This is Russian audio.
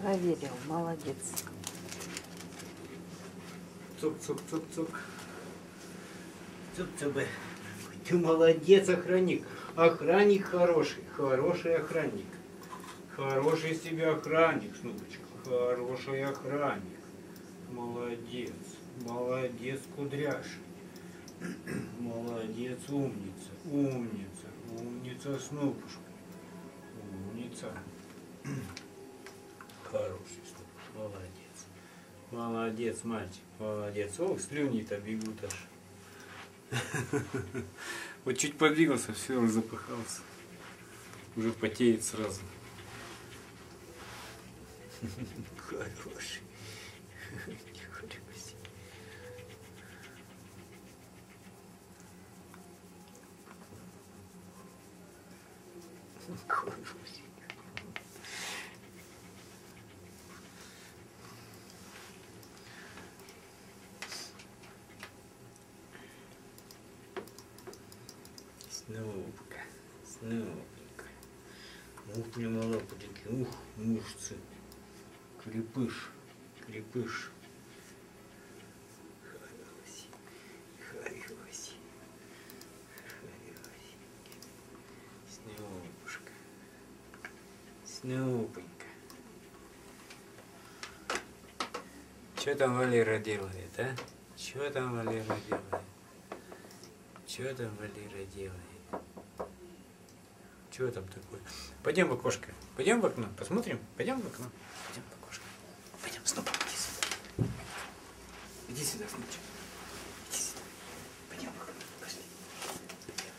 Проверил, молодец. Цук-цук-цук-цук. Цук-цубы. Ты молодец, охранник. Охранник хороший. Хороший охранник. Хороший тебя охранник, Снупочка. Хороший охранник. Молодец. Молодец, кудряший. Молодец, умница. Умница. Умница, Снупушка. Умница. Хороший Снупуш. Молодец. Молодец, мальчик. Молодец. Ох, слюни-то бегут аж. Вот чуть подвигался, все, уже запыхался. Уже потеет сразу. Хороший. Хороший. Снупка, снупка. Ух, лапотики, ух, мышцы. Крепыш, крепыш. Хороший, хороший, хороший. Снупушка, Снупонька. Что там Валера делает, а? Что там Валера делает? Что там Валера делает? Что там такое? Пойдем в окошко. Пойдем в окно. Посмотрим. Пойдем в окно. Пойдем в окошко. Пойдем, Снуп, иди сюда. Иди сюда, Снупчик.